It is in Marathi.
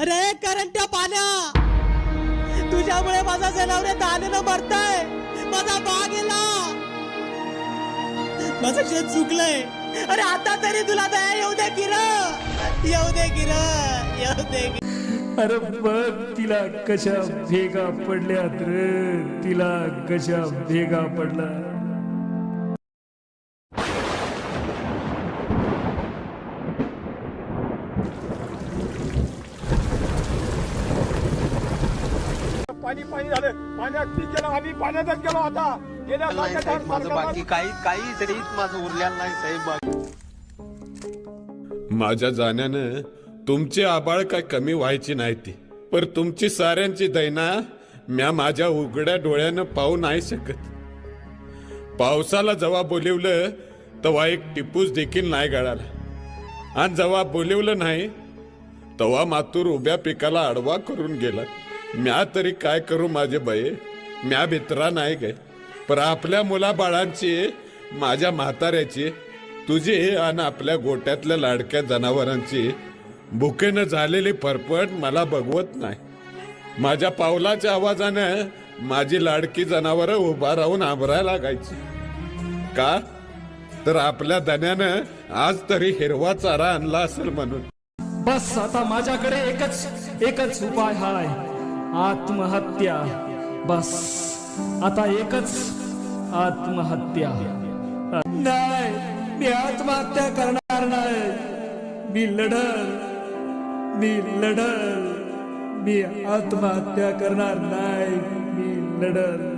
अरे करंट्या पाण्या. तुझ्यामुळे माझा जनावरे दानेनं मरताय. माझा बाग गेला माझं शेत चुकलंय अरे आता तरी तुला दया येऊ दे किर येऊ दे किर येऊ दे की अरे बघ तिला कशा भेगा पडल्यात रे. तिला कशा भेगा पडला. पाणी पाणी झालं. पाण्यात पीक गेलं आम्ही पाण्यातच गेलो आता. गेल्या नाही लाखाच्या साहेब माझं मार्गावर- बाकी काही काही तरी माझं उरलेलं नाही साहेब बाकी. माझ्या जाण्यानं तुमची आबाळ काय कमी व्हायची नाही ती. पर तुमची साऱ्यांची दैना म्या माझ्या उघड्या डोळ्यानं पाहू नाही शकत. पावसाला जेव्हा बोलिवलं तेव्हा एक टिपूस देखील नाही गळाला. आणि जेव्हा बोलिवलं नाही तेव्हा मातूर उभ्या पिकाला आडवा करून गेला. म्या तरी काय करू माझे बाई? म्या भित्रा नाही काय? पर आपल्या मुलाबाळांची माझ्या म्हाताऱ्याची तुझी आणि आपल्या गोट्यातल्या लाडक्या जनावरांची भुकेनं झालेली फरफट मला बघवत नाही. माझ्या पावलाच्या आवाजानं माझी लाडकी जनावरं उभा राहून आभराय लागायची. का? तर आपल्या दण्यानं आज तरी हिरवा चारा आणला असेल म्हणून. बस आता माझ्याकडे एकच एकच उपाय हाय आत्महत्या. बस. आता एकच आत्महत्या. नाही मी आत्महत्या करणार नाही. मी लढल. मी लढल. मी आत्महत्या करणार नाही. मी लढल.